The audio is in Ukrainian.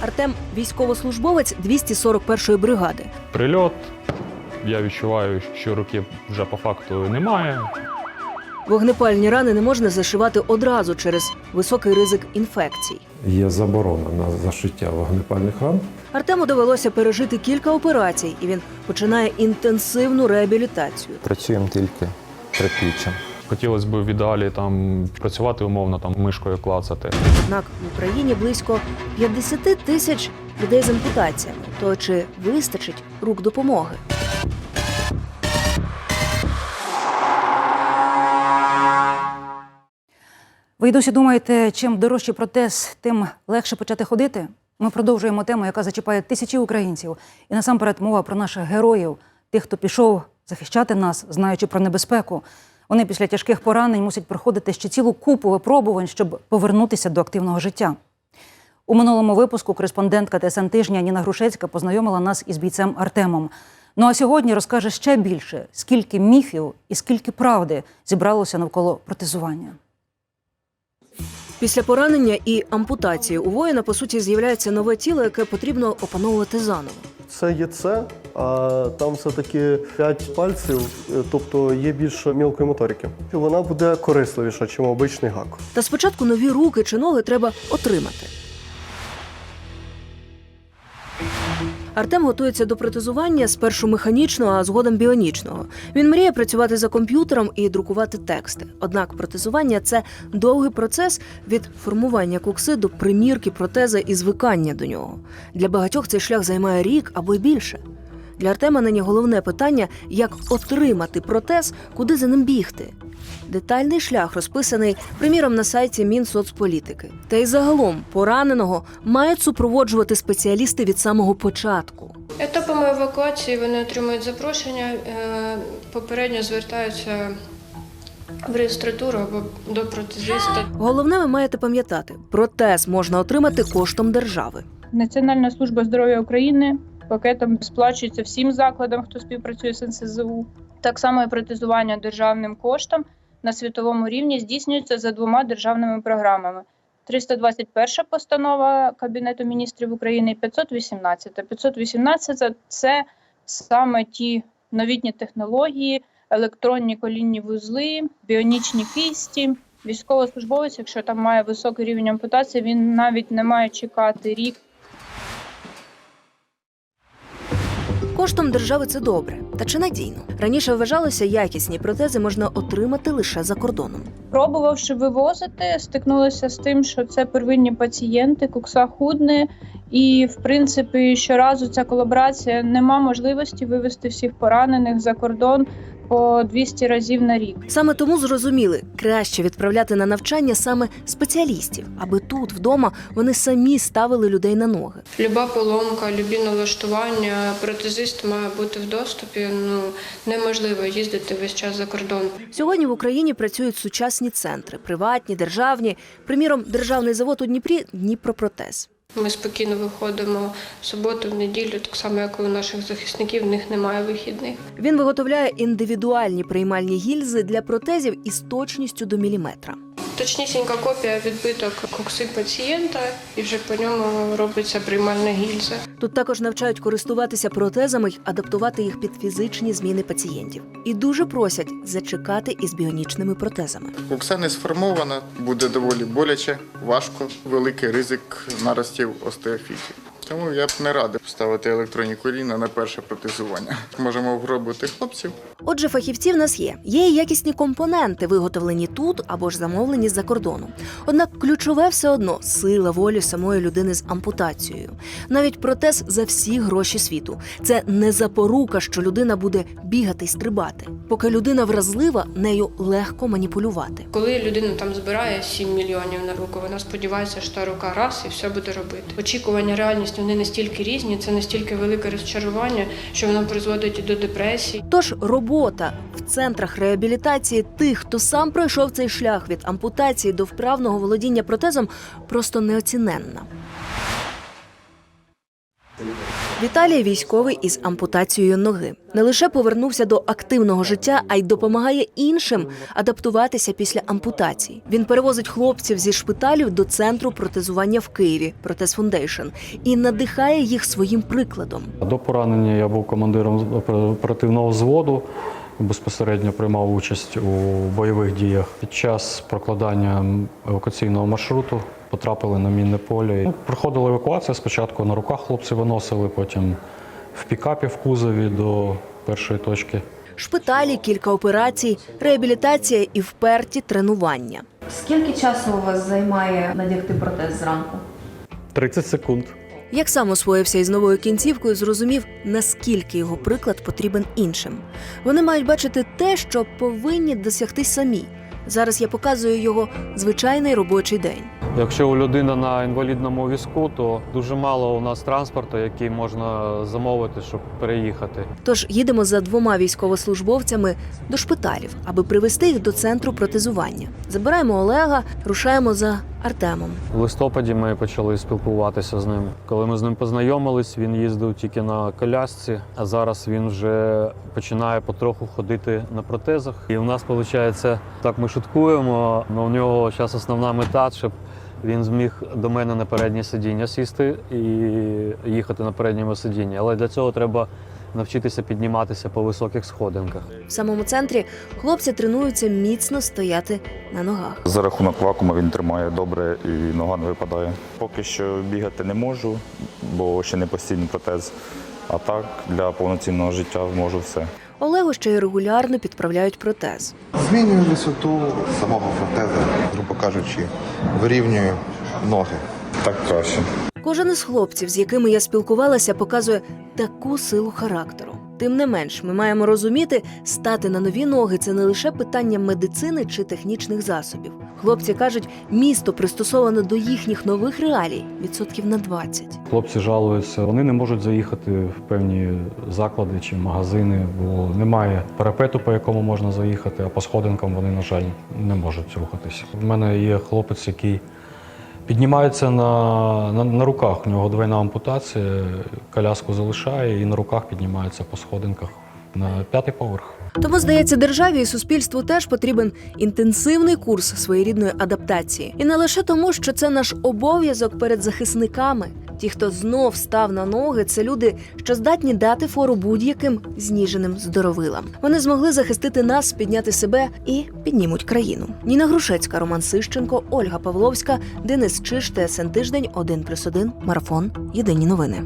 Артем військовослужбовець 241-ї бригади. Прильот. Я відчуваю, що руки вже по факту немає. Вогнепальні рани не можна зашивати одразу через високий ризик інфекцій. Є заборона на зашиття вогнепальних ран. Артему довелося пережити кілька операцій, і він починає інтенсивну реабілітацію. Працюємо тільки предпліччям. Хотілося б в ідеалі там працювати умовно, там мишкою клацати. Однак в Україні близько 50 тисяч людей з ампутаціями. То чи вистачить рук допомоги? Ви й досі думаєте, чим дорожчий протез, тим легше почати ходити? Ми продовжуємо тему, яка зачіпає тисячі українців. І насамперед мова про наших героїв, тих, хто пішов захищати нас, знаючи про небезпеку. Вони після тяжких поранень мусять проходити ще цілу купу випробувань, щоб повернутися до активного життя. У минулому випуску кореспондентка ТСН тижня Ніна Грушецька познайомила нас із бійцем Артемом. Ну а сьогодні розкаже ще більше, скільки міфів і скільки правди зібралося навколо протезування. Після поранення і ампутації у воїна по суті з'являється нове тіло, яке потрібно опановувати заново. Це є це, а там все-таки 5 пальців, е, тобто є більше мілкої моторики. Вона буде корисливіша, ніж обичний гак. Та спочатку нові руки чи ноги треба отримати. Артем готується до протезування спершу механічного, а згодом біонічного. Він мріє працювати за комп'ютером і друкувати тексти. Однак протезування це довгий процес від формування кукси до примірки протеза і звикання до нього. Для багатьох цей шлях займає рік або й більше. Для Артема нині головне питання, як отримати протез, куди за ним бігти. Детальний шлях розписаний, приміром, на сайті Мінсоцполітики. Та й загалом пораненого мають супроводжувати спеціалісти від самого початку. Етапами евакуації вони отримують запрошення, е, попередньо звертаються в реєстратуру або до протезиста. Головне, ви маєте пам'ятати, протез можна отримати коштом держави. Національна служба здоров'я України пакетом сплачується всім закладам, хто співпрацює з НСЗУ. Так само і протезування державним коштом на світовому рівні здійснюється за двома державними програмами. 321 постанова Кабінету міністрів України і 518. 518 це- саме ті новітні технології, електронні колінні вузли, біонічні кисті. Військовослужбовець, якщо там має високий рівень ампутації, він навіть не має чекати рік Коштом держави це добре, та чи надійно? Раніше вважалося, якісні протези можна отримати лише за кордоном. Пробувавши вивозити, стикнулися з тим, що це первинні пацієнти, кукса худне, і в принципі щоразу ця колаборація нема можливості вивезти всіх поранених за кордон по 200 разів на рік. Саме тому зрозуміли, краще відправляти на навчання саме спеціалістів, аби тут, вдома, вони самі ставили людей на ноги. Люба поломка, любі налаштування, протезист має бути в доступі. Ну неможливо їздити весь час за кордон. Сьогодні в Україні працюють сучасні центри, приватні, державні. Приміром, державний завод у Дніпрі Дніпропротез. Ми спокійно виходимо в суботу, в неділю, так само як і у наших захисників, в них немає вихідних. Він виготовляє індивідуальні приймальні гільзи для протезів із точністю до міліметра. Точнісінька копія відбиток кокси пацієнта, і вже по ньому робиться приймальна гільза. Тут також навчають користуватися протезами й адаптувати їх під фізичні зміни пацієнтів. І дуже просять зачекати із біонічними протезами. Кокса не сформована, буде доволі боляче, важко, великий ризик наростів остеофітів. Тому я б не радив ставити електронні коліна на перше протезування. Можемо вгробити хлопців. Отже, фахівці в нас є. Є і якісні компоненти, виготовлені тут або ж замовлені з-за кордону. Однак ключове все одно сила волі самої людини з ампутацією. Навіть протез за всі гроші світу. Це не запорука, що людина буде бігати й стрибати. Поки людина вразлива, нею легко маніпулювати. Коли людина там збирає 7 мільйонів на руку, вона сподівається, що та рука раз і все буде робити. Очікування, реальність вони настільки різні, це настільки велике розчарування, що воно призводить до депресії. Тож робота в центрах реабілітації тих, хто сам пройшов цей шлях від ампутації до вправного володіння протезом, просто неоціненна. Віталій військовий із ампутацією ноги. Не лише повернувся до активного життя, а й допомагає іншим адаптуватися після ампутації. Він перевозить хлопців зі шпиталів до центру протезування в Києві Протез Фундейшн і надихає їх своїм прикладом. До поранення я був командиром оперативного взводу. Безпосередньо приймав участь у бойових діях. Під час прокладання евакуаційного маршруту потрапили на мінне поле. Ну, Проходила евакуація. Спочатку на руках хлопці виносили, потім в пікапі в кузові до першої точки. Шпиталі, кілька операцій, реабілітація і вперті тренування. Скільки часу у вас займає надягти протез зранку? 30 секунд. Як сам освоївся із новою кінцівкою, зрозумів, наскільки його приклад потрібен іншим. Вони мають бачити те, що повинні досягти самі. Зараз я показую його звичайний робочий день. Якщо у людини на інвалідному візку, то дуже мало у нас транспорту, який можна замовити, щоб переїхати. Тож їдемо за двома військовослужбовцями до шпиталів, аби привести їх до центру протезування. Забираємо Олега, рушаємо за Артемом. В листопаді ми почали спілкуватися з ним. Коли ми з ним познайомились, він їздив тільки на колясці, а зараз він вже починає потроху ходити на протезах. І у нас виходить, так ми шуткуємо. але у нього зараз основна мета, щоб він зміг до мене на переднє сидіння сісти і їхати на передньому сидінні. Але для цього треба навчитися підніматися по високих сходинках. В самому центрі хлопці тренуються міцно стояти на ногах. За рахунок вакуума він тримає добре і нога не випадає. Поки що бігати не можу, бо ще не постійний протез. А так для повноцінного життя можу все. Олегу ще й регулярно підправляють протез. Змінюю висоту самого протеза, грубо кажучи, вирівнюю ноги. Так краще. Кожен із хлопців, з якими я спілкувалася, показує таку силу характеру. Тим не менш, ми маємо розуміти, стати на нові ноги це не лише питання медицини чи технічних засобів. Хлопці кажуть, місто пристосоване до їхніх нових реалій відсотків на 20. Хлопці жалуються, вони не можуть заїхати в певні заклади чи магазини, бо немає парапету, по якому можна заїхати, а по сходинкам вони, на жаль, не можуть рухатися. У мене є хлопець, який піднімається на, на, на руках. У нього двойна ампутація, коляску залишає і на руках піднімається по сходинках на п'ятий поверх. Тому, здається, державі і суспільству теж потрібен інтенсивний курс своєрідної адаптації. І не лише тому, що це наш обов'язок перед захисниками. Ті, хто знов став на ноги, це люди, що здатні дати фору будь-яким зніженим здоровилам. Вони змогли захистити нас, підняти себе і піднімуть країну. Ніна Грушецька, Роман Сищенко, Ольга Павловська, Денис Чиш, ТСН Тиждень, 1+,1, Марафон. Єдині новини.